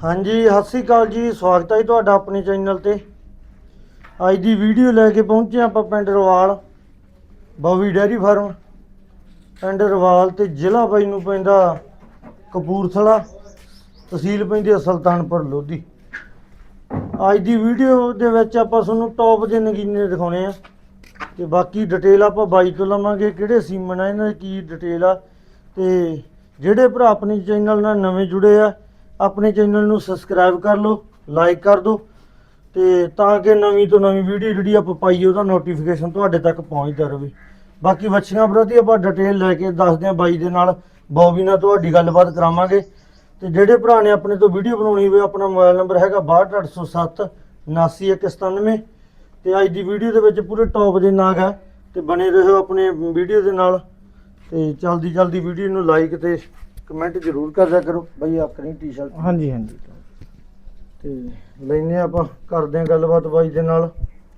ਹਾਂਜੀ, ਸਤਿ ਸ੍ਰੀ ਅਕਾਲ ਜੀ। ਸਵਾਗਤ ਹੈ ਜੀ ਤੁਹਾਡਾ ਆਪਣੇ ਚੈਨਲ ਤੇ। ਅੱਜ ਦੀ ਵੀਡੀਓ ਲੈ ਕੇ ਪਹੁੰਚੇ ਆਪਾਂ ਪਿੰਡ ਰਵਾਲ, ਬੋਵੀ ਡੈਰੀ ਫਾਰਮ। ਪਿੰਡ ਰਵਾਲ ਤੇ ਜ਼ਿਲ੍ਹਾ ਬਾਈ ਨੂੰ ਪੈਂਦਾ ਕਪੂਰਥਲਾ, ਤਹਿਸੀਲ ਪੈਂਦੀ ਹੈ ਸੁਲਤਾਨਪੁਰ ਲੋਧੀ। ਅੱਜ ਦੀ ਵੀਡੀਓ ਦੇ ਵਿੱਚ ਆਪਾਂ ਤੁਹਾਨੂੰ ਟੌਪ ਦੇ ਨਗੀਨੇ ਦਿਖਾਉਣੇ ਆ। ਤੇ ਬਾਕੀ ਡਿਟੇਲ ਆਪਾਂ ਬਾਈ ਤੋਂ ਲਵਾਂਗੇ ਕਿਹੜੇ ਸੀਮਨ ਆ, ਇਹਨਾਂ ਦੀ ਕੀ ਡਿਟੇਲ ਆ। ਤੇ ਜਿਹੜੇ ਭਰਾ ਆਪਣੇ ਚੈਨਲ ਨਾਲ ਨਵੇਂ ਜੁੜੇ ਆ ਆਪਣੇ ਚੈਨਲ ਨੂੰ ਸਬਸਕ੍ਰਾਈਬ ਕਰ ਲਓ ਲਾਈਕ ਕਰ ਦਿਓ ਤੇ ਤਾਂ ਕਿ ਨਵੀਂ ਤੋਂ ਨਵੀਂ ਵੀਡੀਓ ਜਿਹੜੀ ਆਪਾਂ ਪਾਈਏ, ਉਹਦਾ ਨੋਟੀਫਿਕੇਸ਼ਨ ਤੁਹਾਡੇ ਤੱਕ ਪਹੁੰਚਦਾ ਰਹੇ। ਬਾਕੀ ਬੱਚੀਆਂ ਪ੍ਰਤੀ ਆਪਾਂ ਡਿਟੇਲ ਲੈ ਕੇ ਦੱਸਦੇ ਹਾਂ ਬਾਈ ਦੇ ਨਾਲ। ਬੌਬੀ ਨਾਲ ਤੁਹਾਡੀ ਗੱਲਬਾਤ ਕਰਾਵਾਂਗੇ। ਤੇ ਜਿਹੜੇ ਭਰਾ ਨੇ ਆਪਣੇ ਤੋਂ ਵੀਡੀਓ ਬਣਾਉਣੀ ਹੋਵੇ, ਆਪਣਾ ਮੋਬਾਈਲ ਨੰਬਰ ਹੈਗਾ 62807 79197 ਤੇ ਅੱਜ ਦੀ ਵੀਡੀਓ ਦੇ ਵਿੱਚ ਪੂਰੇ ਟੌਪ ਦੇ ਨਾਗ ਹੈ। ਤੇ ਬਣੇ ਰਹੋ ਆਪਣੇ ਵੀਡੀਓ ਦੇ ਨਾਲ। ਤੇ ਜਲਦੀ ਜਲਦੀ ਵੀਡੀਓ ਨੂੰ ਲਾਈਕ ਤੇ ਕਮੈਂਟ ਜ਼ਰੂਰ ਕਰਦਿਆ ਕਰੋ। ਬਈ ਆਪਣੀ ਟੀ-ਸ਼ਰਟ ਹਾਂਜੀ ਹਾਂਜੀ। ਤੇ ਲੈਨੇ ਆਪਾਂ ਕਰਦੇ ਹਾਂ ਗੱਲਬਾਤ ਬਾਈ ਦੇ ਨਾਲ।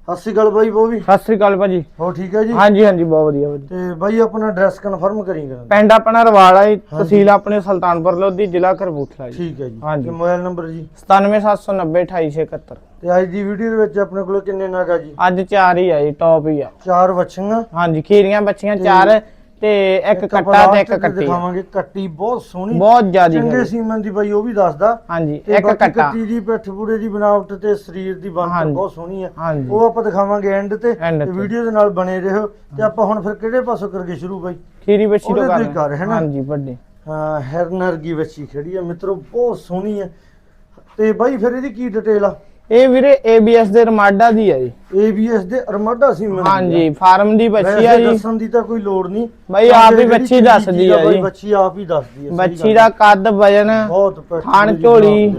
ਸਤਿ ਸ਼੍ਰੀ ਅਕਾਲ ਬਾਈ ਬੋਵੀ ਸਤਿ ਸ੍ਰੀ ਅਕਾਲ ਭਾਜੀ। ਹੋ ਠੀਕ ਹੈ ਜੀ? ਹਾਂਜੀ ਹਾਂਜੀ ਬਹੁਤ ਵਧੀਆ ਵਧੀਆ। ਤੇ ਬਾਈ ਆਪਣਾ ਐਡਰੈਸ ਕਨਫਰਮ ਕਰੀ ਕਰਾਂ ਪਿੰਡ ਆਪਣਾ ਰਵਾਲਾ ਹੈ ਤਹਿਸੀਲ ਆਪਣੇ ਸੁਲਤਾਨਪੁਰ ਲੋਧੀ ਜ਼ਿਲ੍ਹਾ ਕਰਬੂਥਲਾ ਜੀ। ਠੀਕ ਹੈ ਜੀ। ਹਾਂਜੀ। ਤੇ ਮੋਬਾਈਲ ਨੰਬਰ ਜੀ? 97790 ਤੇ ਅੱਜ ਦੀ ਵੀਡੀਓ ਦੇ ਵਿੱਚ ਆਪਣੇ ਕੋਲ ਕਿੰਨੇ ਨਾਗ ਆ ਜੀ? ਅੱਜ ਚਾਰ ਹੀ ਆ ਜੀ ਟੌਪ ਹੀ ਆ। ਚਾਰ ਵੱਛੀਆਂ ਹਾਂਜੀ ਖੀਰੀਆਂ ਬੱਚੀਆਂ ਚਾਰ। ਤੇ ਇੱਕ ਕੱਟਾ ਤੇ ਇੱਕ ਕੱਟੀ। ਦਿਖਾਵਾਂਗੇ ਕੱਟੀ ਬਹੁਤ ਸੋਹਣੀ। ਬਹੁਤ ਜ਼ਿਆਦੀ ਚੰਗੇ। ਸੀਮਨ ਦੀ ਬਾਈ ਉਹ ਵੀ ਦੱਸਦਾ। ਹਾਂਜੀ ਇੱਕ ਕੱਟਾ। ਕੱਟੀ ਦੀ ਪਿੱਠ ਪੂੜੇ ਦੀ ਬਣਾਵਟ ਤੇ ਸਰੀਰ ਦੀ ਬਣਤਰ। ਬਹੁਤ ਸੋਹਣੀ ਆ। ਉਹ ਆਪਾਂ ਦਿਖਾਵਾਂਗੇ ਐਂਡ ਤੇ ਤੇ। ਵੀਡੀਓ ਦੇ ਨਾਲ ਬਣੇ ਰਹੋ। ਤੇ ਆਪਾਂ ਹੁਣ ਫਿਰ ਕਿਹੜੇ ਪਾਸੋਂ ਕਰਗੇ ਸ਼ੁਰੂ ਬਾਈ? ਖੀਰੀ ਬੱਚੀ ਤੋਂ ਕਰ? ਹਾਂਜੀ ਵੱਡੀ। ਹਾਂ ਹੈਰਨਰਗੀ ਵੱਛੀ ਖੜੀ ਆ। ਮਿੱਤਰੋ ਬਹੁਤ ਸੋਹਣੀ ਆ। ਤੇ ਬਾਈ ਫਿਰ ਇਹਦੀ ਕੀ ਡਿਟੇਲ ਆ? ਇਹ ਵੀਰੇ ABS ਦੇ ਰਮਾਡਾ ਦੀ ਆ ਜੀ। ABS ਦੇ ਅਰਮਾਡਾ ਸੀਮਨ ਹਾਂਜੀ ਫਾਰਮ ਦੀ ਬੱਚੀ ਆ ਜੀ। ਦੱਸਣ ਦੀ ਤਾਂ ਕੋਈ ਲੋੜ ਨਹੀਂ। ਬਾਈ ਆਪ ਹੀ ਬੱਚੀ ਦੱਸਦੀ ਆ ਜੀ। ਬੱਚੀ ਆਪ ਹੀ ਦੱਸਦੀ ਆ ਸਹੀ ਬੱਚੀ ਦਾ ਕੱਦ ਵਜਨ ਬਹੁਤ ਥਣ ਝੋਲੀ।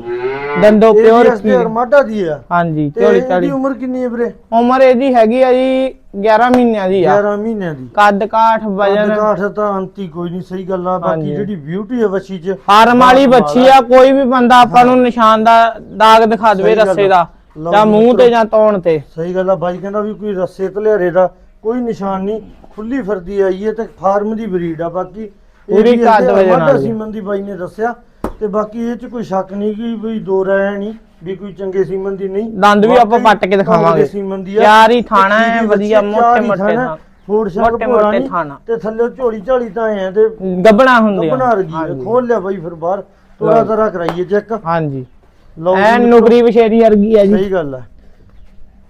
ਦੰਦੋ ਪਿਓਰ ਦੇ ਅਰਮਾਡਾ ਦੀ ਆ। ਹਾਂਜੀ ਤੇ ਝੋਲੀ ਇਹਦੀ ਝਾਲੀ ਉਮਰ ਕਿੰਨੀ ਹੈ ਵੀਰੇ? ਉਮਰ ਇਹਦੀ ਹੈਗੀ ਆ ਜੀ 11 ਮਹੀਨਿਆਂ ਦੀ ਆ। 11 ਮਹੀਨਿਆਂ ਦੀ। ਕੱਦ ਕਾਠ ਵਜਨ। ਕਾਠ ਤਾਂ ਅੰਤੀ ਕੋਈ ਨਹੀਂ ਸਹੀ ਗੱਲ ਆ। ਬਾਕੀ। ਜਿਹੜੀ ਬਿਊਟੀ ਹੈ ਵੱਛੀ 'ਚ ਫਾਰਮ ਵਾਲੀ ਬੱਚੀ ਆ ਕੋਈ ਵੀ ਬੰਦਾ ਆਪਾਂ ਨੂੰ ਨਿਸ਼ਾਨ ਦਾ ਦਾਗ ਦਿਖਾ ਦੇਵੇ ਰੱਸੇ ਆ। ਦਾ ਜਾਂ ਮੂੰਹ ਤੇ। ਜਾਂ ਤੌਣ ਤੇ। ਸਹੀ ਗੱਲ ਆ ਬਾਈ ਕਹਿੰਦਾ ਵੀ ਕੋਈ ਰੱਸੇ ਧਲਿਆਰੇ ਦਾ ਕੋਈ ਨਿਸ਼ਾਨ ਨਹੀਂ ਖੁੱਲੀ ਫਿਰਦੀ ਆਈ ਹੈ ਤੇ ਫਾਰਮ ਦੀ ਬਰੀਡ ਆ ਬਾਕੀ। ਪੂਰੀ ਕੱਦ ਵਜਨ ਵਾਲੀ। ਸੀਮਨ ਦੀ ਬਾਈ ਨੇ ਦੱਸਿਆ। ਤੇ ਬਾਕੀ ਇਹ 'ਚ ਕੋਈ ਸ਼ੱਕ ਨਹੀਂ ਕਿ ਵੀ ਦੋ ਰਾਇ ਨਹੀਂ ਵੀ ਕੋਈ ਚੰਗੇ ਸੀਮਨ ਦੀ ਨਹੀਂ ਦੰਦ ਵੀ ਆਪਾਂ ਪੱਟ ਕੇ ਦਿਖਾਵਾਂਗੇ। ਸੀਮਨ ਦੀ ਚਾਰ ਹੀ ਥਾਣਾ ਹੈ, ਵਧੀਆ ਹੀ ਮੋਟੇ-ਮੋਟੇ ਥਾਣਾ। ਫੂਡ ਭੋਰਾ ਨਹੀਂ ਥਾਣਾ। ਤੇ ਥੱਲੇ ਝੋਲੀ ਝਾਲੀ ਤਾਂ ਐ ਤੇ ਗੱਬਣਾ ਹੁੰਦੀ ਆ ਬਣਾ ਰਗੀ ਹਾਂਜੀ। ਖੋਲ ਲਿਆ ਬਾਈ ਫਿਰ ਬਾਹਰ ਲਓ। ਤਰਾ ਕਰਾਈਏ ਚੈੱਕ ਹਾਂਜੀ ਲਓ ਜੀ ਐ ਮਿੱਤਰੋ, ਨੁਕਰੀ ਵਿਸ਼ੇਰੀ ਵਰਗੀ ਆ ਜੀ ਸਹੀ ਗੱਲ ਆ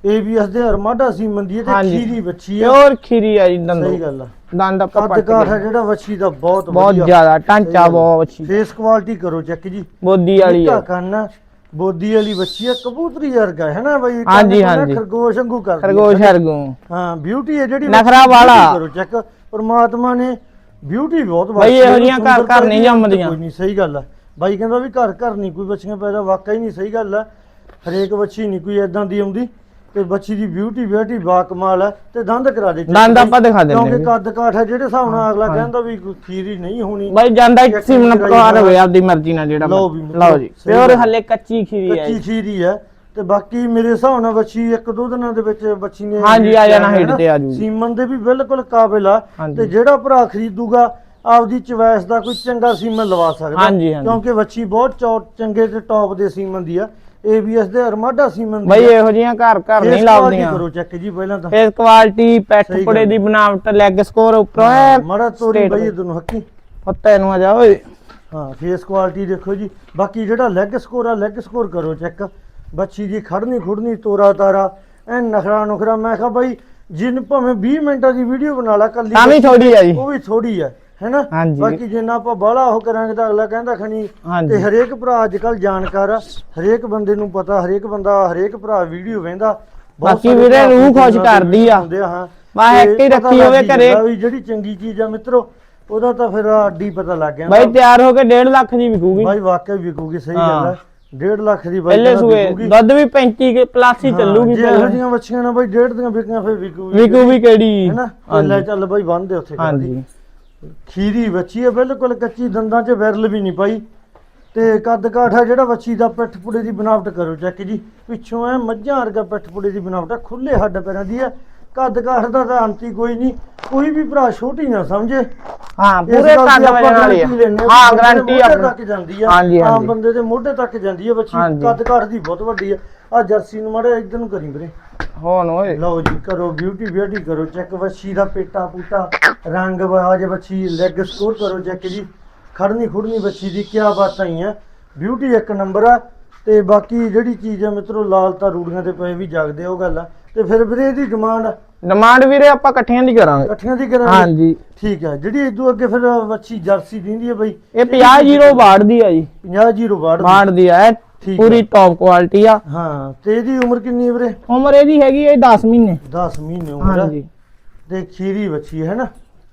ABS ਦੇ ਅਰਮਾਡਾ ਸੀ ਮੰਦੀ ਹੈ ਤੇ ਹਾਂਜੀ। ਖੀਰੀ ਬੱਚੀ ਆ। ਪਿਓਰ ਖੀਰੀ ਆ ਜੀ ਦੰਦੋ। ਸਹੀ ਗੱਲ ਆ। ਦੰਦ ਆਪਾਂ ਕੱਦ ਪੱਟ ਕਾਠ ਹੈ ਜਿਹੜਾ ਵੱਛੀ ਦਾ ਬਹੁਤ ਬਹੁਤ ਜ਼ਿਆਦਾ ਢਾਂਚਾ ਬਹੁਤ ਅੱਛੀ ਫੇਸ ਕੁਆਲਿਟੀ ਕਰੋ ਚੈੱਕ ਜੀ। ਬੋਦੀ ਵਾਲੀ ਆ। ਕੰਨ ਬੋਦੀ ਵਾਲੀ ਬੱਚੀ ਆ ਕਬੂਤਰੀ ਵਰਗਾ ਹੈ ਨਾ ਬਾਈ? ਹਾਂਜੀ, ਹਾਂਜੀ। ਖਰਗੋਸ਼ ਵਾਂਗੂ ਕਰਦੀ ਆ। ਖਰਗੋਸ਼ ਹਰਗੂ ਹਾਂ ਬਿਊਟੀ ਹੈ ਜਿਹੜੀ ਨਖਰਾ ਵਾਲਾ। beauty ਕਰੋ ਚੈੱਕ ਪਰਮਾਤਮਾ ਨੇ ਬਿਊਟੀ ਬਹੁਤ ਬਾਈ ਇਹੋ ਜਿਹੀਆਂ ਘਰ- ਸੁੰਦਰਤਾ ਘਰ ਨਹੀਂ ਦੀ ਜੰਮਦੀਆਂ। ਕੋਈ ਨਹੀਂ ਸਹੀ ਗੱਲ ਆ। ਬਾਈ ਕਹਿੰਦਾ ਵੀ ਘਰ ਘਰ ਨਹੀਂ ਕੋਈ ਬੱਚੀਆਂ ਪੈਦਾ ਵਾਕਈ ਨਹੀਂ ਸਹੀ ਗੱਲ ਆ। ਹਰੇਕ ਬੱਚੀ ਨਹੀਂ ਕੋਈ ਐਦਾਂ ਦੀ ਆਉਂਦੀ। ਤੇ ਬੱਚੀ ਦੀ ਬਿਊਟੀ ਬਿਊਟੀ ਬਾ ਕਮਾਲ ਹੈ ਤੇ ਦੰਦ ਕਰਾ ਦੇ ਦੰਦ ਆਪਾਂ ਦਿਖਾ ਦਿੰਦੇ ਕਿਉਂਕਿ ਹਾਂ ਕੱਦ ਕਾਠ ਹੈ ਜਿਹੜੇ ਹਿਸਾਬ ਨਾਲ ਅਗਲਾ ਹਾਂ। ਕਹਿੰਦਾ ਵੀ ਕੋਈ ਖੀਰੀ ਨਹੀਂ ਹੋਣੀ ਬਾਈ ਜਾਂਦਾ ਇੱਕ ਸਿਮਨ ਪਕਾਰ ਹੋਵੇ ਆਪਦੀ ਮਰਜ਼ੀ ਨਾਲ ਜਿਹੜਾ ਲਓ ਜੀ ਪਿਓਰ। ਹੱਲੇ ਕੱਚੀ ਖੀਰੀ ਆ ਕੱਚੀ ਜੀ ਖੀਰੀ ਹੈ ਤੇ ਬਾਕੀ ਮੇਰੇ ਹਿਸਾਬ ਨਾਲ ਬੱਚੀ ਇੱਕ ਦੋ ਦਿਨਾਂ ਦੇ ਵਿੱਚ ਬੱਚੀ ਨੇ ਹਾਂਜੀ, ਆ ਜਾਣਾ ਹੈ ਹਿੱਟ। ਤੇ ਆ ਜੂਗੀ। ਸੀਮਨ ਦੇ ਵੀ ਬਿਲਕੁਲ ਕਾਬਿਲ ਆ। ਤੇ ਜਿਹੜਾ ਭਰਾ ਖਰੀਦੂਗਾ ਆਪਦੀ ਚੁਆਇਸ ਦਾ ਕੋਈ ਚੰਗਾ ਸੀਮਨ ਲਵਾ ਸਕਦਾ। ਕਿਉਂਕਿ ਬੱਚੀ ਬਹੁਤ ਚੰਗੇ ਤੇ ਟੌਪ ਦੇ ਸੀਮਨ ਦੀ ਆ ABS ਦੇ ਅਰਮਾਡਾ ਸੀਮਨ ਬਾਈ ਆ। ਇਹੋ ਜਿਹੀਆਂ ਘਰ ਘਰ ਨਹੀਂ ਲਾਉਂਦੀਆਂ ਕਰੋ ਚੈੱਕ ਜੀ ਪਹਿਲਾਂ ਤਾਂ। ਫੇਸ ਕੁਆਲਿਟੀ ਪੈਟ ਪੁੜੇ ਦੀ। ਬਣਾਵਟ ਲੈਗ ਸਕੋਰ ਉੱਪਰੋਂ ਹੈ ਮੜਾ ਤੋਰੀ ਬਈ ਬਾਈ। ਇਧਰ ਨੂੰ ਹੱਕੀ। ਪੱਤੇ ਨੂੰ ਆ ਜਾ ਓਏ। ਹਾਂ ਫੇਸ ਕੁਆਲਿਟੀ ਦੇਖੋ ਜੀ। ਬਾਕੀ ਜਿਹੜਾ ਲੈਗ ਸਕੋਰ ਆ ਲੈਗ ਸਕੋਰ ਕਰੋ ਚੈੱਕ ਬੱਚੀ ਦੀ ਖੜਨੀ ਖੁੜਨੀ ਤੋਰਾ ਤਾਰਾ ਐ ਨਖਰਾ ਨੁਖਰਾ। ਮੈਂ ਕਿਹਾ ਬਾਈ ਜਿੰਨ ਭਾਵੇਂ 20 ਮਿੰਟਾਂ ਦੀ ਵੀਡੀਓ ਬਣਾ ਲਾ ਕੱਲੀ ਤਾਂ ਵੀ ਥੋੜੀ ਆ ਜੀ। ਉਹ ਵੀ ਥੋੜੀ ਹੈ ਹੈਨਾ? ਹਾਂਜੀ। ਬਾਕੀ ਜਿੰਨਾ ਆਪਾਂ ਬਾਹਲਾ ਉਹ ਕਰਾਂਗੇ ਤਾਂ ਅਗਲਾ ਕਹਿੰਦਾ ਖਣੀ ਹਾਂਜੀ। ਤੇ ਹਰੇਕ ਭਰਾ ਅੱਜ ਕੱਲ ਜਾਣਕਾਰ ਆ ਹਰੇਕ ਬੰਦੇ ਨੂੰ ਪਤਾ ਹਰੇਕ ਬੰਦਾ ਹਰੇਕ ਭਰਾ ਵੀਡੀਓ ਵੇਂਦਾ। ਬਾਕੀ ਵੀਰੇ ਰੂਹ ਖੁਸ਼ ਕਰਦੀ ਆ। ਹੁੰਦੇ ਆ ਹਾਂ। ਰੱਖੀ ਹੋਵੇ ਘਰੇ। ਵੀ ਜਿਹੜੀ ਚੰਗੀ ਚੀਜ਼ ਆ ਮਿੱਤਰੋ ਉਹਦਾ ਤਾਂ ਫਿਰ ਅੱਡੀ ਪਤਾ ਲੱਗ ਗਿਆ ਬਾਈ ਤਿਆਰ ਹੋ ਕੇ 1.5 ਲੱਖ ਦੀ ਵਿਕੂਗੀ। ਬਾਈ ਵਾਕਿਆ ਵਿਕੂਗੀ ਸਹੀ। ਗੱਲ ਹੈ। 1.5 ਲੱਖ ਦੀ ਬਾਈ ਪਹਿਲੇ ਕਹਿੰਦਾ ਸੂਏ ਵਿਕੂਗੀ। ਦੁੱਧ ਵੀ 35 ਕੇ ਪਲੱਸ ਹੀ ਹਾਂ, ਚੱਲੂਗੀ ਜੇ ਇਹੋ ਪਹਿਲਾਂ ਜਿਹੀਆਂ ਬੱਚੀਆਂ ਨਾ ਬਾਈ 1.5 ਦੀਆਂ ਵਿਕੀਆਂ ਫਿਰ ਵਿਕੂਗੀ ਵਿਕੂ ਵੀ ਕਿਹੜੀ? ਹੈਨਾ? ਲੈ ਚੱਲ ਬਾਈ ਬੰਨਦੇ ਉੱਥੇ ਹਾਂਜੀ। ਖੀਰੀ ਬੱਚੀ ਹੈ ਬਿਲਕੁਲ ਕੱਚੀ ਦੰਦਾਂ 'ਚ ਵਿਰਲ ਵੀ ਨਹੀਂ ਪਾਈ। ਤੇ ਕੱਦ ਕਾਠ ਹੈ ਜਿਹੜਾ ਬੱਚੀ ਦਾ ਪਿੱਠ ਪੁੜੇ ਦੀ ਬਣਾਵਟ ਕਰੋ ਚੈੱਕ ਜੀ। ਪਿੱਛੋਂ ਐ ਮੱਝਾਂ ਵਰਗਾ ਪਿੱਠ ਪੁੜੇ ਦੀ ਬਣਾਵਟ ਹੈ ਖੁੱਲੇ ਹੱਡ ਪੈਰਾਂ ਦੀ ਹੈ ਕੱਦ ਕਾਠ ਦਾ ਤਾਂ ਅੰਤੀ ਕੋਈ ਨਹੀਂ ਕੋਈ ਵੀ ਭਰਾ ਛੋਟੀ ਨਾ ਸਮਝੇ। ਹਾਂ ਪੂਰੇ ਕੱਦ ਵਜਣ ਵਾਲੀ ਹਾਂ ਦੇ ਗਾਰੰਟੀ ਆਪਣੀ। ਤੱਕ ਜਾਂਦੀ ਆਮ। ਬੰਦੇ ਦੇ ਮੋਢੇ ਤੱਕ ਜਾਂਦੀ ਆ ਬੱਚੀ। ਕੱਦ ਕਾਠ ਦੀ ਬਹੁਤ ਵੱਡੀ ਆ। ਆ ਜਰਸੀ ਨੂੰ ਮਾੜੇ ਇੱਧਰ ਨੂੰ ਕਰੀ ਵੀਰੇ। ਹੋਣ ਓਏ। ਲਓ ਜੀ ਕਰੋ ਬਿਊਟੀ ਬਿਊਟੀ ਕਰੋ। ਚੈੱਕ ਬੱਚੀ ਦਾ ਪੇਟਾ ਪੂਟਾ ਰੰਗ ਬਾਜ ਬੱਚੀ ਲੈਗ ਸਕੋਰ ਕਰੋ ਚੈੱਕ ਜੀ। ਖੜਨੀ ਖੁੜਨੀ ਬੱਚੀ ਦੀ ਕੀ ਬਾਤਾਂ ਹੀ। ਆ ਬਿਊਟੀ ਇੱਕ ਨੰਬਰ ਆ ਤੇ ਬਾਕੀ ਜਿਹੜੀ ਚੀਜ਼ ਆ ਮਿੱਤਰੋ ਲਾਲ ਤਾਂ ਰੂੜੀਆਂ ਤੇ ਪਏ ਵੀ ਜਾਗਦੇ ਉਹ ਗੱਲ ਆ। ਤੇ ਫਿਰ ਵੀਰੇ ਇਹਦੀ ਡਿਮਾਂਡ ਡਿਮਾਂਡ ਵੀਰੇ ਆਪਾਂ ਇਕੱਠੀਆਂ ਦੀ ਕਰਾਂਗੇ। ਇਕੱਠੀਆਂ ਦੀ ਕਰਾਂਗੇ? ਹਾਂਜੀ। ਠੀਕ ਹੈ ਜਿਹੜੀ ਇਦੋਂ ਅੱਗੇ ਫਿਰ ਬੱਚੀ ਜਰਸੀ ਦਿੰਦੀ ਹੈ ਬਈ? ਇਹ 50 ਜ਼ੀਰੋ ਬਾੜ ਦੀ ਆ ਜੀ। 50 ਜੀਰੋ ਬਾੜ ਦੀ ਆ। ਠੀਕ ਪੂਰੀ ਟੌਪ ਕੁਆਲਿਟੀ ਆ। ਹਾਂ ਤੇ ਇਹਦੀ ਉਮਰ ਕਿੰਨੀ ਹੈ ਵੀਰੇ? ਉਮਰ ਇਹਦੀ ਹੈਗੀ ਹੈ 10 ਮਹੀਨੇ। 10 ਮਹੀਨੇ ਉਮਰ ਆ। ਹਾਂਜੀ। ਤੇ ਖੀਰੀ ਬੱਚੀ ਹੈ ਨਾ?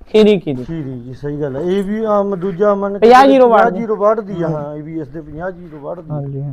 ਖੀਰੀ ਖੀਰੀ। ਖੀਰੀ ਜੀ ਸਹੀ ਗੱਲ ਹੈ। ਇਹ ਵੀ ਆਮ ਦੂਜਾ ਮੰਨ 50 ਜੀਰੋ ਵਾਟ ਦੀ। ਜੀਰੋ ਵਾਟ ਦੀ ਆ ਹਾਂ ਇਹ ਵੀ ਇਸ ਦੇ 50 ਜੀਰੋ ਵਾਟ ਦੀ ਹਾਂਜੀ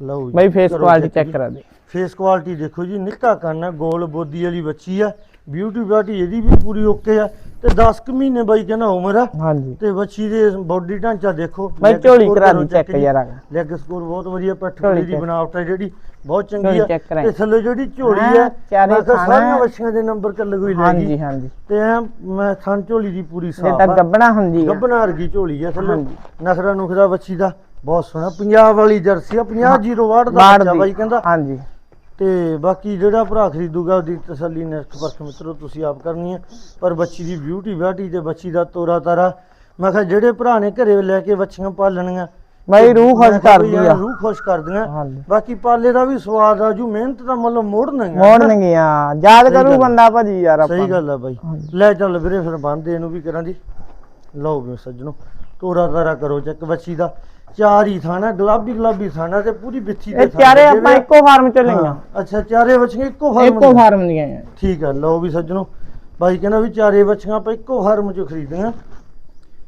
ਲਓ ਜੀ ਬਾਈ ਫੇਸ ਕਰੋ ਕੁਆਲਿਟੀ ਚੈੱਕ। ਕਰਾ ਦੇ ਫੇਸ ਕੁਆਲਿਟੀ ਦੇਖੋ ਜੀ ਨਿੱਕਾ ਕੰਨ ਹੈ ਗੋਲ ਬੋਦੀ ਵਾਲੀ ਬੱਚੀ ਆ। ਬਿਊਟੀ ਬਿਊਟੀ ਇਹਦੀ ਵੀ ਪੂਰੀ ਓਕੇ ਆ। ਤੇ 10 ਕੁ ਮਹੀਨੇ ਬਾਈ ਕਹਿੰਦਾ ਉਮਰ ਆ। ਹਾਂਜੀ। ਤੇ ਬੱਚੀ ਦੇ ਬੋਡੀ ਢਾਂਚਾ ਦੇਖੋ। leg ਝੋਲੀ score ਕਰਾ ਕਰੋ ਦੀ ਚੈੱਕ check ਜੀ। ਯਾਰ ਲੈਗ ਸਕੋਰ ਬਹੁਤ ਵਧੀਆ ਪੱਠ ਝੋਲੀ ਦੀ check। ਬਣਾਵਟ ਹੈ ਜਿਹੜੀ ਬਹੁਤ ਚੰਗੀ ਝੋਲੀ ਆ। check ਕਰਾਈ। ਤੇ ਥੱਲੇ ਜਿਹੜੀ ਝੋਲੀ ਹੈ ਚਾਰੇ ਮੈਂ ਕਿਹਾ ਸਾਰੀਆਂ। ਬੱਚੀਆਂ ਦੇ ਨੰਬਰ ਕੱਲ ਕੋਈ ਲੈ ਹਾਂਜੀ ਗਈ। ਹਾਂਜੀ। ਤੇ ਐਂ ਮੈਂ ਥਣ ਝੋਲੀ ਦੀ ਪੂਰੀ ਇਹ ਸਾਫ਼ ਤਾਂ ਆ। ਗੱਬਣਾ ਹੁੰਦੀ ਆ। ਗੱਬਣਾ ਵਰਗੀ ਝੋਲੀ ਆ ਥੱਲੇ। ਹਾਂਜੀ। ਨਖਰਾ ਨੁਖਰਾ ਬੱਚੀ ਦਾ ਬਹੁਤ ਸੋਹਣਾ। ਪੰਜਾਬ ਵਾਲੀ ਜਰਸੀ ਆ 50 ਜੀਰੋ ਵਾਟ ਦਾ ਬਾੜ ਬੱਚਾ ਦੀ। ਬਾਈ ਕਹਿੰਦਾ। ਹਾਂਜੀ। ਤੇ ਬਾਕੀ ਜਿਹੜਾ ਭਰਾ ਖਰੀਦੂਗਾ ਉਹਦੀ ਤਸੱਲੀ ਨੈਕਸਟ ਪਰਖ ਮਿੱਤਰੋ ਤੁਸੀਂ ਆਪ ਕਰਨੀ ਹੈ ਪਰ ਬੱਚੀ ਦੀ ਬਿਊਟੀ ਬਿਊਟੀ ਤੇ ਬੱਚੀ ਦਾ ਤੋਰਾ ਤਾਰਾ। ਮੈਂ ਕਿਹਾ ਜਿਹੜੇ ਭਰਾ ਨੇ ਘਰੇ ਲੈ ਕੇ ਬੱਚੀਆਂ ਪਾਲਣੀਆਂ ਬਾਈ ਰੂਹ ਖੁਸ਼ ਕਰਦੀ ਆ। ਰੂਹ ਖੁਸ਼ ਕਰਦੀਆਂ। ਬਾਕੀ ਪਾਲੇ ਦਾ ਵੀ ਸਵਾਦ ਆ ਜੂ ਮਿਹਨਤ ਦਾ ਮੁੱਲ ਮੋੜਨਗੇ ਮੋੜਨਗੀਆਂ। ਯਾਦ ਕਰੂ। ਬੰਦਾ ਭਾਜੀ ਯਾਰ ਆਪਾਂ। ਸਹੀ ਗੱਲ ਆ ਬਾਈ। ਲੈ ਚੱਲ ਵੀਰੇ ਫਿਰ ਬੰਦੇ ਇਹਨੂੰ ਵੀ ਕਰਾਂ ਦੀ ਲਓ ਵੀ ਸੱਜਣੋ ਤੋਰਾ ਤਾਰਾ ਕਰੋ ਚੱਕ ਬੱਚੀ ਦਾ। ਚਾਰ ਹੀ ਥਾਣਾ ਗੁਲਾਬੀ ਗੁਲਾਬੀ ਥਾਣਾ ਤੇ ਪੂਰੀ ਬਿੱਥੀ ਇਹ ਥਾਣਾ ਚਾਰੇ ਆਪਾਂ ਆ। ਇੱਕੋ ਫਾਰਮ ਚ ਲਈਆਂ ਹਾਂ, ਅੱਛਾ ਚਾਰੇ ਬੱਚੀਆਂ ਇੱਕੋ ਫਾਰਮ ਇੱਕੋ? ਫਾਰਮ ਦੀਆਂ ਆ। ਠੀਕ ਹੈ ਲਓ ਵੀ ਸੱਜਣੋ ਬਾਈ ਕਹਿੰਦਾ ਵੀ ਚਾਰੇ ਬੱਚੀਆਂ ਆਪਾਂ ਇੱਕੋ ਫਾਰਮ ਚੋਂ ਖਰੀਦੀਆਂ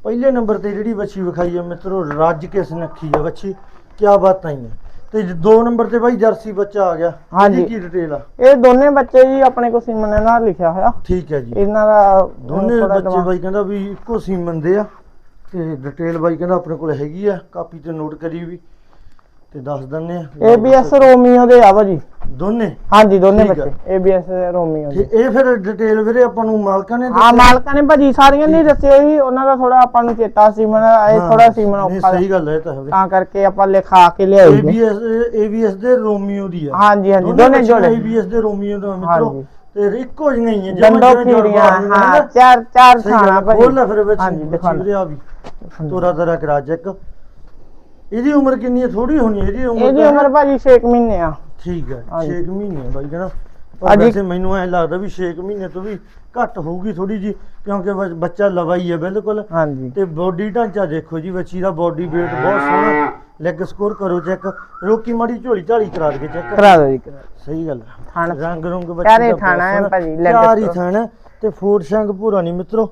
ਪਹਿਲੇ ਨੰਬਰ ਤੇ ਜਿਹੜੀ ਬੱਚੀ ਵਿਖਾਈ ਹੈ ਮਿੱਤਰੋ ਰੱਜ ਕੇ ਸੁਨੱਖੀ ਹੈ ਬੱਚੀ ਕੀ ਬਾਤਾਂ ਹੀ ਨੇ ਤੇ ਦੋ ਨੰਬਰ ਤੇ ਬਾਈ ਜਰਸੀ ਬੱਚਾ ਆ ਗਿਆ ਹਾਂਜੀ। ਇਹਦੀ ਕੀ ਡਿਟੇਲ ਆ ਇਹ ਦੋਨੇ ਬੱਚੇ ਜੀ ਆਪਣੇ ਕੋ ਸਿਮਨ ਨਾਲ ਲਿਖਿਆ ਹੋਇਆ ਠੀਕ ਹੈ ਜੀ ਇਹਨਾਂ ਦਾ ਦੋਨੇ ਥੋੜ੍ਹਾ ਬੱਚੇ ਬਾਈ ਕਹਿੰਦਾ ਵੀ ਇੱਕੋ ਸੀਮਨ ਦੇ ਆ ਤੇ ਡਿਟੇਲ ਬਾਈ ਕਹਿੰਦਾ ਆਪਣੇ ਕੋਲ ਹੈਗੀ ਆ ਕਾਪੀ ਤੇ ਨੋਟ ਕਰੀ ਵੀ ਤੇ ਦੱਸ ਦਿੰਨੇ ਆ ABS ਰੋਮੀਓ ਦੇ ਆ ਭਾਜੀ ਦੋਨੇ ਹਾਂਜੀ ਦੋਨੇ ਠੀਕ ਆ। ਬੱਚੇ ABS ਰੋਮੀਓ ਤੇ ਦੇ ਇਹ ਫਿਰ ਡਿਟੇਲ ਵੀਰੇ ਆਪਾਂ ਨੂੰ ਮਾਲਕਾਂ ਨੇ ਆ? ਮਾਲਕਾਂ ਨੇ ਭਾਜੀ ਸਾਰੀਆਂ ਨਹੀਂ ਦੱਸਿਆ ਜੀ ਉਹਨਾਂ ਦਾ ਥੋੜਾ ਆਪਾਂ ਨੂੰ ਚੇਤਾ ਸੀ ਮਨ ਇਹ ਹਾਂ, ਥੋੜਾ ਸੀ ਮਨ ਨਹੀਂ, ਔਖਾ ਸਹੀ ਗੱਲ ਹੈ ਇਹ ਤਾਂ। ਤਾਂ ਕਰਕੇ ਆਪਾਂ ਲਿਖਾ ਕੇ ਲਿਆਈ ਜੀ। ABS ABS ਦੇ ਰੋਮੀਓ ਦੀ ਆ ਹਾਂਜੀ ਹਾਂਜੀ ਦੋਨੇ ਜੋੜੇ ABS ਦੇ ਰੋਮੀਓ ਦਾ ਮਿੱਤਰੋ ਹਾਂਜੀ। ਤੇ ਇੱਕੋ ਜਿਹੀਆਂ ਹੀ ਆ ਬਾਹਰ ਨੂੰ ਹਾਂ ਚਾਰ ਚਾਰ ਥਾਣਾ ਭਾਜੀ ਲੈ ਫਿਰ ਵਿੱਚ ਹਾਂਜੀ, ਦਿਖਾ ਲੈ। ਵੀਰੇ ਆ ਵੀ ਤੋਰਾ ਤਰਾ ਕਰਾ ਚੈੱਕ। ਇਹਦੀ ਉਮਰ ਕਿੰਨੀ ਹੈ? ਥੋੜੀ ਹੋਣੀ ਹੈ ਇਹਦੀ ਉਮਰ ਇਹਦੀ ਤਾਂ- ਉਮਰ ਭਾਜੀ 6 ਮਹੀਨੇ ਆ। ਠੀਕ ਹੈ ਹਾਂਜੀ। 6 ਮਹੀਨੇ ਬਾਈ ਜਣਾ ਪਰ ਹਾਂਜੀ। ਵੈਸੇ ਮੈਨੂੰ ਐ ਲੱਗਦਾ ਵੀ 6 ਮਹੀਨੇ ਤੋਂ ਵੀ ਘੱਟ ਹੋਊਗੀ ਥੋੜੀ ਜੀ ਕਿਉਂਕਿ ਬ- ਬੱਚਾ ਲਵਾਈ ਹੈ ਬਿਲਕੁਲ। ਹਾਂਜੀ। ਤੇ ਬੋਡੀ ਢਾਂਚਾ ਦੇਖੋ ਜੀ ਬੱਚੀ ਦਾ ਬੋਡੀ weight ਬਹੁਤ ਸੋਹਣਾ ਲੈਗ ਸਕੋਰ ਕਰੋ ਚੈੱਕ ਰੋਕੀ ਮਾੜੀ ਝੋਲੀ ਝਾਲੀ ਕਰਾ ਦੇ ਚੈੱਕ ਕਰਾ ਦੋ ਜੀ ਕਰਾ ਦਿਓ। ਸਹੀ ਗੱਲ ਹੈ। ਥਣ। ਰੰਗ ਰੰਗ ਬੱਚੀ ਦਾ ਬਹੁਤ ਥਣ ਹੈ ਸੋਹਣਾ। ਭਾਜੀ, ਹੀ। ਥਣ ਹੈ ਤੇ ਫੋਟ ਸ਼ੰਗ ਪੂਰਾ ਨਹੀਂ ਮਿੱਤਰੋ।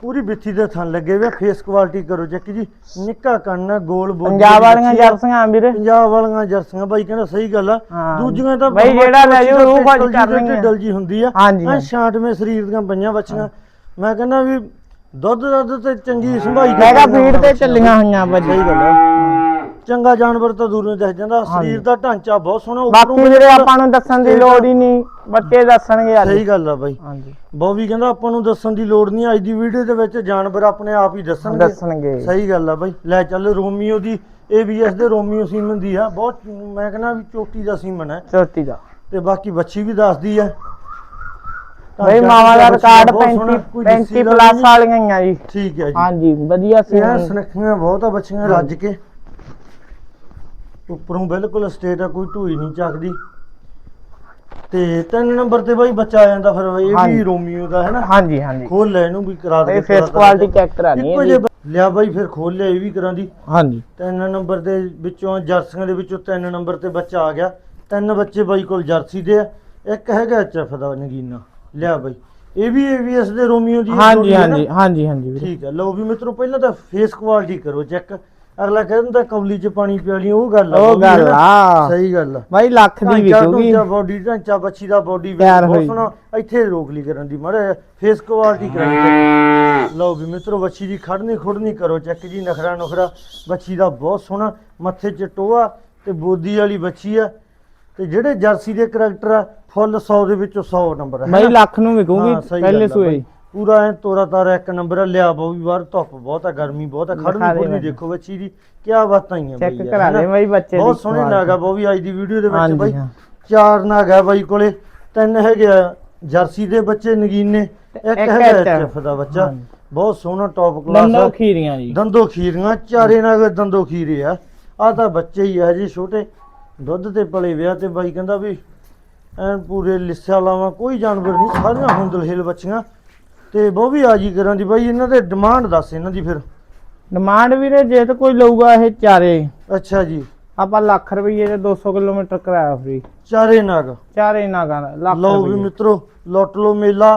ਪੂਰੀ ਬਿੱਥੀ ਦੇ ਥਣ ਲੱਗੇ ਹੋਏ ਫੇਸ ਕੁਆਲਿਟੀ ਕਰੋ ਚੈੱਕ ਜੀ ਨਿੱਕਾ ਕੰਨ ਹੈ ਗੋਲ ਬੋਦੀ ਪੰਜਾਬ ਵਾਲੀ ਵਾਲੀਆਂ ਆ। ਜਰਸੀਆਂ ਵੀਰੇ ਪੰਜਾਬ ਵਾਲੀਆਂ ਜਰਸੀਆਂ ਬਾਈ ਕਹਿੰਦਾ ਸਹੀ ਗੱਲ ਆ ਹਾਂ। ਦੂਜੀਆਂ ਤਾਂ ਬਾਈ ਜਿਹੜਾ ਲੈ ਜਾਓ, ਰੂਹ ਖੁਸ਼ ਕਰਨੀ ਆ। ਡਲ ਜੀ ਹੁੰਦੀ ਆ ਹਾਂਜੀ, ਐਂ ਹਾਂਜੀ। ਛਾਂਟਵੇਂ ਸਰੀਰ ਦੀਆਂ ਪਈਆਂ ਬੱਚੀਆਂ ਮੈਂ ਕਹਿੰਦਾ ਵੀ ਦੁੱਧ ਦੁੱਧ ਤੇ ਚੰਗੀ ਸੰਭਾਈ ਮੈਂ ਕਿਹਾ ਫੀਡ ਤੇ। ਚੱਲੀਆਂ ਹੋਈਆਂ ਭਾਜੀ ਸਹੀ ਗੱਲ ਆ ਚੰਗਾ ਜਾਨਵਰ ਤਾਂ ਦੂਰੋਂ ਦਿਖ ਜਾਂਦਾ ਸਰੀਰ ਦਾ ਢਾਂਚਾ ਬਹੁਤ ਸੋਹਣਾ ਬਾਕੀ ਵੀਰੇ ਆਪਾਂ ਨੂੰ ਦੱਸਣ ਦੀ ਲੋੜ ਹੀ ਨਹੀਂ ਬੱਚੇ ਦੱਸਣਗੇ ਅੱਜ। ਸਹੀ ਗੱਲ ਆ ਬਾਈ। ਹਾਂਜੀ। ਬੋਬੀ ਕਹਿੰਦਾ ਆਪਾਂ ਨੂੰ ਦੱਸਣ ਦੀ ਲੋੜ ਨਹੀਂ ਅੱਜ ਦੀ ਵੀਡੀਓ ਦੇ ਵਿੱਚ ਜਾਨਵਰ ਆਪਣੇ ਆਪ ਹੀ ਦੱਸਣਗੇ। ਦੱਸਣਗੇ। ਸਹੀ ਗੱਲ ਆ ਬਾਈ। ਲੈ ਚੱਲ ਰੋਮੀਓ ਦੀ ABS ਦੇ ਰੋਮੀਓ ਸੀਮਨ ਦੀ ਆ। ਬਹੁਤ ਮੈਂ ਕਹਿੰਦਾ ਵੀ ਚੋਟੀ ਦਾ ਸੀਮਨ ਹੈ ਚੋਟੀ ਦਾ। ਤੇ ਬਾਕੀ ਬੱਚੀ ਵੀ ਦੱਸਦੀ ਆ। ਬਈ ਮਾਵਾ ਦਾ ਰਿਕਾਰਡ ਬਹੁਤ ਸੋਹਣਾ, 35 ਕੋਈ 35 ਦਿੱਸੀ ਦਾ ਪਲੱਸ। ਵਾਲੀਆਂ ਹੀ ਆ ਜੀ। ਠੀਕ ਹੈ ਜੀ। ਹਾਂਜੀ ਵਧੀਆ ਸੀ ਸੁਨੱਖੀਆਂ ਬਹੁਤ ਆ ਬੱਚੀਆਂ ਰੱਜ ਕੇ। ਉੱਪਰੋਂ ਬਿਲਕੁਲ ਸਟੇਟ ਆ ਕੋਈ ਢੂਈ ਨਹੀਂ ਚੱਕਦੀ। ਤੇ ਤਿੰਨ ਨੰਬਰ ਤੇ ਬਾਈ ਬੱਚਾ ਆ ਜਾਂਦਾ ਫਿਰ ਇਹ ਵੀ ਹਾਂਜੀ। ਰੋਮੀਓ ਦਾ ਹੈ ਨਾ? ਹਾਂਜੀ ਹਾਂਜੀ। ਖੋਲ ਲੈ ਇਹਨੂੰ ਵੀ ਕਰਾ ਦੇ ਇਹ ਫੇਸ ਕੁਆਲਿਟੀ ਚੈੱਕ ਕਰਾਣੀ ਹੈ ਜੀ। ਲਿਆ ਬਾਈ ਫਿਰ ਖੋਲ ਲਿਆ ਇਹ ਵੀ ਕਰਾਂ ਦੀ ਹਾਂਜੀ। ਤਿੰਨ ਨੰਬਰ ਦੇ ਵਿੱਚੋਂ ਜਰਸੀਆਂ ਦੇ ਵਿੱਚੋਂ ਤਿੰਨ ਨੰਬਰ ਤੇ ਬੱਚਾ ਆ ਗਿਆ। ਤਿੰਨ ਬੱਚੇ ਬਾਈ ਕੋਲ ਜਰਸੀ ਦੇ ਆ। ਇੱਕ ਹੈਗਾ ਐਚਐਫ ਦਾ ਨਗੀਨਾ। ਲਿਆ ਬਾਈ। ਇਹ ਵੀ ਏਵੀਐਸ ਦੇ ਰੋਮੀਓ ਦੀ ਹਾਂਜੀ ਜੋੜੀ ਹੈ ਨਾ? ਹਾਂਜੀ ਹਾਂਜੀ ਹਾਂਜੀ ਵੀਰੇ। ਠੀਕ ਹੈ ਲਓ ਵੀ ਮਿੱਤਰੋ ਪਹਿਲਾਂ ਤਾਂ ਫੇਸ ਕੁਆਲਿਟੀ ਕਰੋ ਚੈੱਕ ਅਗਲਾ ਕਹਿੰਦਾ ਕੌਲੀ 'ਚ ਪਾਣੀ ਪਿਆ ਲਈ ਉਹ ਗੱਲ ਆ ਉਹ ਹੈ ਗੱਲ ਨਾ? ਆ ਸਹੀ ਗੱਲ ਆ ਬਾਈ ਲੱਖ ਦੀ ਵਿਕੂਗੀ ਬੋਡੀ ਢਾਂਚਾ ਬੱਚੀ ਦਾ ਬੋਡੀ ਤਿਆਰ ਬਹੁਤ ਹੋਈ। ਸੋਹਣਾ ਇੱਥੇ ਰੋਕ ਲਈ ਕਰਨ ਦੀ ਮਾੜੇ ਫੇਸ ਕੁਆਲਿਟੀ ਕਰਾਈ check। ਲਓ ਵੀ ਮਿੱਤਰੋ ਬੱਚੀ ਦੀ ਖੜਨੀ ਖੁੜਨੀ ਕਰੋ ਚੈੱਕ ਜੀ ਨਖਰਾ ਨਖਰਾ ਬੱਚੀ ਦਾ ਬਹੁਤ ਸੋਹਣਾ ਮੱਥੇ 'ਚ ਟੋਆ ਤੇ ਬੋਦੀ ਵਾਲੀ ਬੱਚੀ ਆ ਤੇ ਜਿਹੜੇ ਜਰਸੀ ਦੇ ਕਰੈਕਟਰ ਆ ਫੁੱਲ 100 ਦੇ ਵਿੱਚੋਂ 100 ਨੰਬਰ ਹੈ ਬਾਈ? ਲੱਖ ਨੂੰ ਵਿਕੂਗੀ ਪਹਿਲੇ ਆ ਸੂਏ ਬਾਈ। ਪੂਰਾ ਐ ਤੋਰਾ ਤਾਰਾ ਇੱਕ ਨੰਬਰ ਆ ਲਿਆ ਬਹੁ ਵੀ ਬਾਹਰ ਧੁੱਪ ਬਹੁਤ ਆ ਗਰਮੀ ਬਹੁਤ ਆ ਦਿਖਾ ਖੜਨੀ ਦੇ ਖੁਰਨੀ ਬਾਈ। ਦੇਖੋ ਬੱਚੀ ਦੀ ਕੀ ਬਾਤਾਂ ਹੀ ਆ ਚੈੱਕ ਬਈ ਯਾਰ, ਕਰਾ ਦੇ ਹੈਨਾ? ਬਾਈ ਬੱਚੇ ਬਹੁਤ ਦੀ ਸੋਹਣੇ। ਨਾਗਾ ਬਹੁ ਵੀ ਅੱਜ ਦੀ ਵੀਡੀਓ ਦੇ ਵਿੱਚ ਹਾਂਜੀ, ਬਾਈ ਹਾਂ। ਚਾਰ ਨਾਗ ਬਾਈ ਕੋਲੇ ਤਿੰਨ ਹੈਗੇ ਆ ਜਰਸੀ ਦੇ ਬੱਚੇ ਨਗੀਨੇ ਇੱਕ ਇੱਕ ਹੈਗਾ ਐਚਐਫ ਦਾ ਬੱਚਾ ਹਾਂਜੀ। ਬਹੁਤ ਸੋਹਣਾ ਟੌਪ ਕਲਾਸ ਦੰਦੋ ਖੀਰੀਆਂ ਜੀ ਦੰਦੋ ਖੀਰੀਆਂ ਚਾਰੇ ਨਾਗ ਦੰਦੋ ਖੀਰੇ ਆ ਆ ਤਾਂ ਬੱਚੇ ਹੀ ਆ ਜੀ ਛੋਟੇ ਦੁੱਧ ਤੇ ਪਲੇ ਵਿਆਹ ਤੇ ਬਾਈ ਕਹਿੰਦਾ ਵੀ ਐਨ ਪੂਰੇ ਲਿੱਸਾ ਲਾਵਾਂ ਕੋਈ ਜਾਨਵਰ ਨਹੀਂ ਸਾਰੀਆਂ ਹੁੰਦਲ ਹਿਲ ਬੱਚੀਆਂ ਤੇ ਉਹ ਵੀ ਆ ਜੀ ਕਰਾਂ ਦੀ ਬਾਈ ਇਹਨਾਂ ਦੇ ਡਿਮਾਂਡ ਦੱਸ ਇਹਨਾਂ ਦੀ ਫਿਰ। ਡਿਮਾਂਡ ਵੀਰੇ ਜੇ ਤਾਂ ਕੋਈ ਲਊਗਾ ਇਹ ਚਾਰੇ। ਅੱਛਾ ਜੀ। ਆਪਾਂ ਲੱਖ ਰੁਪਏ ਦੇ 200 ਕਿਲੋਮੀਟਰ ਕਿਰਾਇਆ ਫ੍ਰੀ ਚਾਰੇ ਨਾਗ। ਚਾਰੇ ਨਾਗਾਂ ਦਾ ਲੱਖ ਲਓ ਵੀ ਮਿੱਤਰੋ ਲੁੱਟ ਲਓ ਮੇਲਾ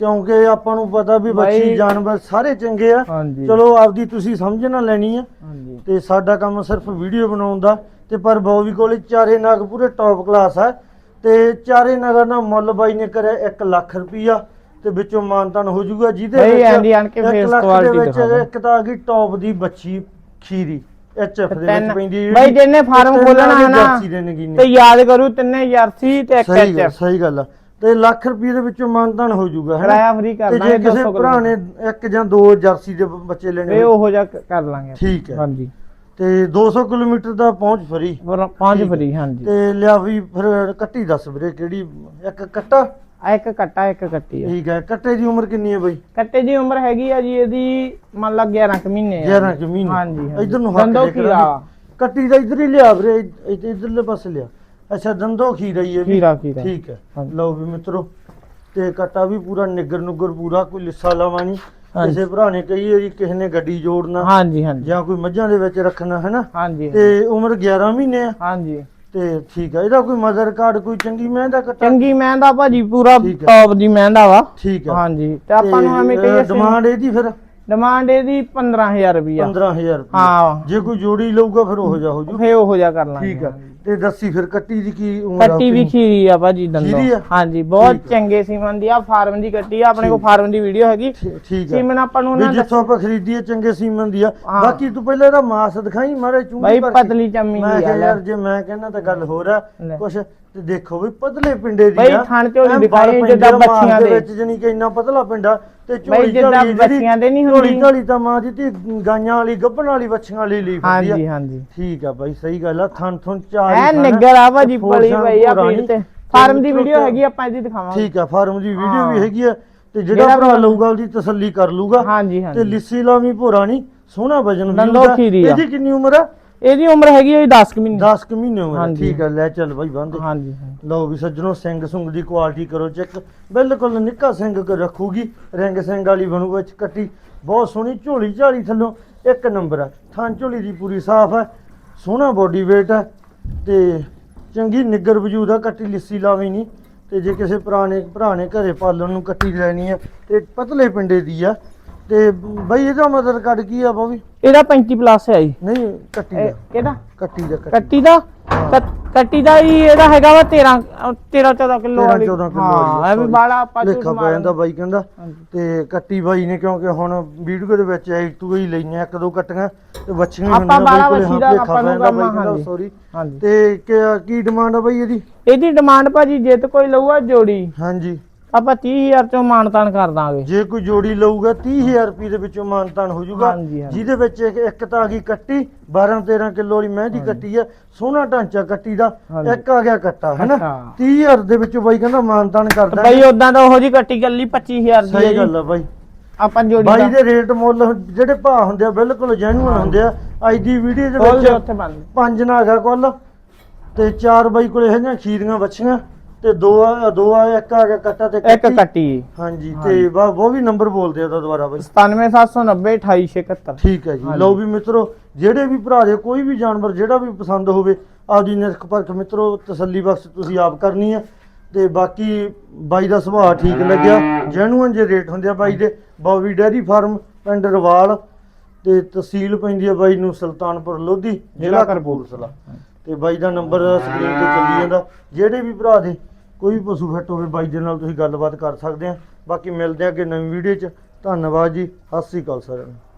ਕਿਉਂਕਿ ਆਪਾਂ ਨੂੰ ਪਤਾ ਵੀ ਬੱਚੀ ਜਾਨਵਰ ਸਾਰੇ ਚੰਗੇ ਆ। ਹਾਂਜੀ। ਚਲੋ ਆਪਦੀ ਤੁਸੀਂ ਸਮਝਣਾ ਲੈਣੀ ਆ। ਹਾਂਜੀ। ਤੇ ਸਾਡਾ ਕੰਮ ਸਿਰਫ ਵੀਡੀਓ ਬਣਾਉਣ ਦਾ ਤੇ ਪਰ ਬੌਵੀ ਕੋਲੇ ਚਾਰੇ ਨਗ ਪੂਰੇ ਟੌਪ ਕਲਾਸ ਆ। ਤੇ ਚਾਰੇ ਨਗਰ ਦਾ ਮੁੱਲ ਬਾਈ ਨੇ ਕਰਿਆ 1 ਲੱਖ ਰੁਪਈਆ। ਤੇ ਵਿੱਚੋਂ ਮਾਨਤਨ ਹੋ ਜਾਊਗਾ ਜਿਹਦੇ ਬਾਈ ਐਂਡੀ ਆਣ ਕੇ ਫੇਸ ਕੁਆਲਿਟੀ ਵਿੱਚ ਦਿਖਾ ਦਿਓ। ਇੱਕ ਤਾਂ ਆ ਗਈ ਟੌਪ ਦੀ ਬੱਚੀ ਖੀਰੀ ਐਚਐਫ ਦੇ ਵਿੱਚ ਪੈਂਦੀ ਹੈ ਬਾਈ ਜਿਹਨੇ ਫਾਰਮ ਖੋਲਣਾ ਹੈ ਨਾ ਜਰਸੀ ਦੇ ਨਗੀਨੇ। ਤੇ ਯਾਦ ਕਰੂ ਤਿੰਨੇ ਜਰਸੀ ਤੇ ਇੱਕ ਐਚਐਫ। ਸਹੀ ਗੱਲ ਆ। ਤੇ ਲੱਖ ਰੁਪਏ ਦੇ ਵਿੱਚੋਂ ਮਾਨਤਨ ਹੋ ਜਾਊਗਾ ਹੈਨਾ ਕਿਰਾਇਆ ਫ੍ਰੀ ਕਰ ਤੇ ਦਾਂਗੇ ਜੇ ਕਿਸੇ 200 ਭਰਾ ਨੇ ਇੱਕ ਜਾਂ ਦੋ ਜਰਸੀ ਦੇ ਬੱਚੇ ਲੈਣੇ ਹੋਣ, ਉਹੋ ਜਿਹਾ ਕਰ ਲਾਂਗੇ। ਠੀਕ ਹੈ। ਹਾਂਜੀ। ਤੇ 200 ਕਿਲੋਮੀਟਰ ਦਾ ਪਹੁੰਚ ਫਰੀ ਹੈ। ਫਰੀ ਹਾਂਜੀ। ਤੇ ਲਿਆ ਵੀ ਫਿਰ ਕੱਟੀ ਦੱਸ ਵੀਰੇ ਕਿਹੜੀ ਇੱਕ ਕੱਟਾ? ਆ ਇੱਕ ਕੱਟਾ ਇੱਕ ਕੱਟੀ ਆ। ਠੀਕ ਹੈ ਕੱਟੇ ਦੀ ਉਮਰ ਕਿੰਨੀ ਹੈ ਬਾਈ? ਕੱਟੇ ਦੀ ਉਮਰ ਹੈਗੀ ਆ ਜੀ ਇਹਦੀ ਮੰਨ ਲਾ 11 ਕੁ ਮਹੀਨੇ ਆ। 11 ਕੁ ਮਹੀਨੇ। ਹਾਂਜੀ। ਇਧਰ ਨੂੰ ਹੱਥ ਦੰਦੋ ਖੀਰਾ। ਕੱਟੀ ਦਾ ਇਧਰ ਹੀ ਲਿਆ ਵੀਰੇ ਇਧਰਲੇ ਪਾਸੇ ਲਿਆ। ਅੱਛਾ ਦੰਦੋ ਖੀਰਾ ਹੀ ਹੈ ਵੀ। ਖੀਰਾ ਖੀਰਾ। ਠੀਕ ਹੈ। ਲਓ ਵੀ ਮਿੱਤਰੋ ਤੇ ਕੱਟਾ ਵੀ ਪੂਰਾ ਨਿੱਗਰ ਨੁੱਗਰ ਪੂਰਾ ਕੋਈ ਲਿੱਸਾ ਲਾਵਾ ਨਹੀਂ। ਕਿਸੇ ਭਰਾ ਨੇ ਕਹੀ ਹੈ ਜੀ ਕਿਸੇ ਨੇ ਗੱਡੀ ਜੋੜਨਾ। ਹਾਂਜੀ ਹਾਂਜੀ। ਜਾਂ ਕੋਈ ਮੱਝਾਂ ਦੇ ਵਿੱਚ ਰੱਖਣਾ ਹੈ ਨਾ? ਹਾਂਜੀ ਤੇ ਉਮਰ 11 ਮਹੀਨੇ ਆ। ਹਾਂਜੀ। ਤੇ ਠੀਕ ਹੈ ਇਹਦਾ ਕੋਈ ਮਦਰ ਕਾਰਡ ਕੋਈ ਚੰਗੀ ਮੈਂ ਦਾ ਕੱਟਾ? ਚੰਗੀ ਮਹਿੰਦਾ ਭਾਜੀ ਪੂਰਾ ਠੀਕ ਹੈ। ਟੌਪ ਦੀ ਮਹਿੰਦਾ ਵਾ। ਠੀਕ ਹੈ ਹਾਂਜੀ ਤੇ ਆਪਾਂ ਨੂੰ ਐਵੇਂ ਕਹੀਏ ਡਿਮਾਂਡ ਇਹਦੀ ਫਿਰ? ਡਿਮਾਂਡ ਇਹਦੀ 15000 ਰੁਪਿਆ 15000 ਰੁਪਏ ਹਾਂ। ਜੇ ਕੋਈ ਜੋੜੀ ਲਊਗਾ ਫਿਰ ਉਹ ਜਾ ਹੋ ਜੂ। ਫੇ ਉਹੋ ਜਿਹਾ ਕਰ ਲਾਂਗੇ। ਠੀਕ ਹੈ ਤੇ ਦੱਸੀ ਫਿਰ ਕੱਟੀ ਦੀ ਕੀ ਉਮਰ ਆ ਕੱਟੀ ਵੀ ਆਪਣੀ? ਖੀਰੀ ਆ ਭਾਜੀ ਦੰਦੋ ਖੀਰੀ ਆ? ਹਾਂਜੀ ਬਹੁਤ ਠੀਕ। ਚੰਗੇ ਸੀਮਨ ਦੀ ਆ ਫਾਰਮ ਦੀ ਕੱਟੀ ਆ ਆਪਣੇ ਕੋਲ ਠੀਕ। ਫਾਰਮ ਦੀ ਵੀਡੀਓ ਹੈਗੀ ਠੀ- ਠੀਕ ਹੈ ਸੀਮਨ ਆਪਾਂ ਨੂੰ ਵੀ ਨਾ ਜਿੱਥੋਂ ਆਪਾਂ ਖਰੀਦੀਏ ਚੰਗੇ ਸੀਮਨ ਦੀ ਆ ਹਾਂ। ਬਾਕੀ ਤੂੰ ਪਹਿਲਾਂ ਇਹਦਾ ਮਾਸ ਦਿਖਾਈ ਮਾਰੇ ਚੂੰਗੀ ਬਾਈ। ਪਤਲੀ ਚੰਮੀ ਮੈਂ ਦੀ ਕਿਹਾ ਆ ਯਾਰ। ਜੇ ਮੈਂ ਕਹਿੰਦਾ ਤਾਂ ਗੱਲ ਹੋਰ ਆ ਲੈ। ਕੁਛ ਤੇ ਦੇਖੋ ਵੀ ਪਤਲੇ ਪਿੰਡੇ ਦੀ ਬਾਈ ਆ ਥਣ ਝੋਲੀ ਐਨ ਦਿਖਾਈ ਜਿੱਦਾਂ ਪੈਂਦੀ ਆ ਮਾਸ ਬੱਚੀਆਂ ਦੇ। ਵਿੱਚ ਜਣੀ ਕਿ ਇੰਨਾ ਪਤਲਾ ਪਿੰਡਾ ਤੇ ਝੋਲੀ ਜਿੱਦਾਂ ਝਾਲੀ ਜਿਹੜੀ- ਬੱਚੀਆਂ ਦੇ ਨਹੀਂ ਝੋਲੀ ਹੁੰਦੀ ਝਾਲੀ ਤਾਂ ਮਾਂ ਦਿੱਤੀ ਗਾਈਆਂ ਵਾਲੀ ਗੱਭਣ ਵਾਲੀ ਬੱਚੀਆਂ ਵਾਲੀ ਲਈ ਫਿਰਦੀ ਆ। ਹਾਂਜੀ ਹਾਂਜੀ ਠੀਕ ਆ ਬਾਈ ਸਹੀ ਗੱਲ ਆ ਥਣ ਥਣ ਚਾਰ ਐ ਹੀ ਨਿੱਗਰ ਆ ਭਾਜੀ ਤੇ ਫੋਰਸਾਂ ਪਈ ਆ ਪੀੜ। ਤੇ। ਤੇ ਫਾਰਮ ਦੀ ਵੀਡੀਓ ਤੇ- ਹੈਗੀ ਆਪਾਂ ਇਹਦੀ ਦਿਖਾਵਾਂਗੇ। ਠੀਕ ਆ ਫਾਰਮ ਦੀ ਵੀਡੀਓ ਹਾਂ। ਵੀ ਹੈਗੀ ਆ ਤੇ ਜਿਹੜਾ ਭਰਾ ਲਊਗਾ ਉਹਦੀ ਤਸੱਲੀ ਕਰ ਲੂਗਾ ਹਾਂਜੀ ਤੇ ਹਾਂਜੀ। ਲਿੱਸੀ ਲਾਵੀਂ ਭੋਰਾ ਨਹੀਂ ਸੋਹਣਾ ਵਜਨ ਵੀ। ਇਹਦੀ ਕਿੰਨੀ ਉਮਰ ਆ? ਇਹਦੀ ਉਮਰ ਹੈਗੀ ਹੈ 10 ਕੁ ਮਹੀਨੇ। 10 ਕੁ ਮਹੀਨੇ ਉਮਰ। ਠੀਕ ਆ ਲੈ ਚੱਲ ਬਾਈ ਬੰਦ ਹਾਂਜੀ। ਲਓ ਵੀ ਸੱਜਣੋ ਸਿੰਘ ਸੁੰਗ ਦੀ ਕੁਆਲਿਟੀ ਕਰੋ ਚੈੱਕ ਬਿਲਕੁਲ ਨਿੱਕਾ ਸਿੰਘ ਰੱਖੂਗੀ। ਰਿੰਗ ਸਿੰਘ ਵਾਲੀ ਬਣੂ ਵਿੱਚ ਕੱਟੀ। ਬਹੁਤ ਸੋਹਣੀ ਝੋਲੀ ਝਾਲੀ ਥੱਲੋਂ। ਇੱਕ ਨੰਬਰ ਆ। ਥਾਂ ਝੋਲੀ ਦੀ ਪੂਰੀ ਸਾਫ਼ ਹੈ ਸੋਹਣਾ ਬੋਡੀ weight ਹੈ ਤੇ ਚੰਗੀ ਨਿੱਗਰ ਵਜੂਦ ਆ, ਕੱਟੀ ਲਿੱਸੀ ਲਾਵੇ ਨਹੀਂ ਤੇ ਜੇ ਕਿਸੇ ਪੁਰਾਣੇ ਭਰਾ ਨੇ ਘਰੇ ਪਾਲਣ ਨੂੰ ਕੱਟੀ ਲੈਣੀ ਹੈ ਤੇ ਪਤਲੇ ਪਿੰਡੇ ਦੀ ਆ। ਤੇ ਬਈ ਇਹਦਾ ਮਦਦ ਕੱਢ ਕੀ ਆ ਬਾਬੀ ਇਹਦਾ 35 ਪਲੱਸ ਹੈ ਜੀ। ਨਹੀਂ ਕੱਟੀ ਦਾ। ਕਿਹਦਾ? ਕੱਟੀ ਦਾ ਕੱਟੀ ਦਾ। ਕੱਟ- ਦਾ ਹੀ ਇਹਦਾ ਹੈਗਾ ਵਾ 13 ਅਹ 13 14 ਕਿਲੋ 13 ਵਾਲੀ। 14 ਕਿਲੋ ਹਾਂ ਇਹ ਵੀ ਬਾਲਾ ਆਪਾਂ ਪੈ ਮਾਰਨ- ਜਾਂਦਾ ਬਾਈ ਕਹਿੰਦਾ। ਤੇ ਕੱਟੀ ਬਾਈ ਨੇ ਕਿਉਂਕਿ ਹੁਣ ਵੀਡੀਓ ਦੇ ਵਿੱਚ ਐ ਤੂੰ ਹੀ ਲਈਆਂ ਇੱਕ ਦੋ ਕੱਟੀਆਂ ਤੇ ਹੀ ਆਪਾਂ ਬਾਲਾ ਹਾਂ, ਦਾ ਆਪਾਂ ਨੂੰ ਕੰਮ, ਹਾਂਜੀ। ਸੌਰੀ ਤੇ ਕਿ- ਕੀ ਡਿਮਾਂਡ ਆ ਬਾਈ ਇਹਦੀ? ਇਹਦੀ ਡਿਮਾਂਡ ਭਾਜੀ ਜੇ ਤੇ ਕੋਈ ਲਊਗਾ ਜੋੜੀ। ਹਾਂਜੀ। ਆਪਾਂ 30000 ਚੋਂ ਮਾਨਤਾਨ ਕਰ ਦਾਂਗੇ। ਜੇ ਕੋਈ ਜੋੜੀ ਲਊਗਾ 30000 ਰੁਪਏ ਦੇ ਵਿੱਚੋਂ ਮਾਨਤਾਨ ਹੋ ਜਾਊਗਾ ਹਾਂਜੀ, ਹਾਂਜੀ। ਜਿਹਦੇ ਵਿੱਚ ਇੱਕ ਇੱਕ ਤਾਂ ਆ ਗਈ ਕੱਟੀ 12 13 ਕਿਲੋ ਵਾਲੀ ਮਹਿੰਦੀ ਕੱਟੀ ਆ ਸੋਹਣਾ ਢਾਂਚਾ ਕੱਟੀ ਦਾ ਹਾਂਜੀ। ਇੱਕ ਆ ਗਿਆ ਕੱਟਾ ਹੈਨਾ ਅੱਛਾ। 30000 ਦੇ ਵਿੱਚੋਂ ਬਾਈ ਕਹਿੰਦਾ ਮਾਨਤਾਨ ਕਰਦਾ ਬਈ ਉਦਾਂ ਦਾ ਉਹੋ ਜੀ ਕੱਟੀ ਗੱਲੀ 25000 ਦੀ ਹੈ ਸਹੀ ਗੱਲ ਜੀ ਆ ਬਾਈ। ਆਪਾਂ ਜੋੜੀ ਬਾਈ ਦਾ ਦੇ ਰੇਟ ਮੁੱਲ ਜਿਹੜੇ ਭਾਅ ਹੁੰਦੇ ਆ ਬਿਲਕੁਲ ਜੈਨੂਅਨ ਹੁੰਦੇ ਆ। ਅੱਜ ਦੀ ਵੀਡੀਓ ਦੇ ਖੋਲ ਦੇ ਵਿੱਚ ਉੱਥੇ ਬੰਦ। ਪੰਜ ਨਾਗ ਕੁੱਲ ਤੇ ਚਾਰ ਬਾਈ ਕੋਲੇ ਹੈਗੀਆਂ ਖੀਰੀਆਂ ਬੱਚੀਆਂ ਤੇ ਦੋ ਆ ਦੋ ਆ ਇੱਕ ਆ ਗਿਆ ਕੱਟਾ ਤੇ ਇੱਕ ਕੱਟੀ। ਹਾਂਜੀ ਤੇ ਵਾ ਉਹ ਵੀ ਨੰਬਰ ਬੋਲਦੇ ਆ ਉਹਦਾ ਦੁਬਾਰਾ ਬਾਈ। 97790 28671 ਠੀਕ ਹੈ ਜੀ। ਲਓ ਵੀ ਮਿੱਤਰੋ ਜਿਹੜੇ ਵੀ ਭਰਾ ਦੇ ਕੋਈ ਵੀ ਜਾਨਵਰ ਜਿਹੜਾ ਵੀ ਪਸੰਦ ਹੋਵੇ ਆਪਦੀ ਨਿਰਖ ਪਰਖ ਮਿੱਤਰੋ ਤਸੱਲੀ ਬਖਸ਼ ਤੁਸੀਂ ਆਪ ਕਰਨੀ ਆ। ਤੇ ਬਾਕੀ ਬਾਈ ਦਾ ਸੁਭਾਅ ਠੀਕ ਲੱਗਿਆ। ਜੈਨੂਅਨ ਜੇ ਰੇਟ ਹੁੰਦੇ ਆ ਬਾਈ ਦੇ ਬੌਬੀ ਡੈਰੀ ਫਾਰਮ ਪਿੰਡ ਰਵਾਲ। ਤੇ ਤਹਿਸੀਲ ਪੈਂਦੀ ਆ ਬਾਈ ਨੂੰ ਸੁਲਤਾਨਪੁਰ ਲੋਧੀ ਜ਼ਿਲ੍ਹਾ ਕਪੂਰਥਲਾ। ਤੇ ਬਾਈ ਦਾ ਨੰਬਰ ਸਕਰੀਨ ਤੇ ਚੱਲੀ ਜਾਂਦਾ। ਜਿਹੜੇ ਵੀ ਭਰਾ ਦੇ ਕੋਈ ਵੀ ਪਸ਼ੂ ਫਿੱਟ ਹੋਵੇ, ਬਾਈ ਦੇ ਨਾਲ ਤੁਸੀਂ ਗੱਲਬਾਤ ਕਰ ਸਕਦੇ ਆ। ਬਾਕੀ ਮਿਲਦੇ ਆ ਕਿ ਨਵੀਂ ਵੀਡੀਓ 'ਚ। ਧੰਨਵਾਦ ਜੀ। ਸਤਿ ਸ੍ਰੀ ਅਕਾਲ ਸਾਰਿਆਂ ਨੂੰ।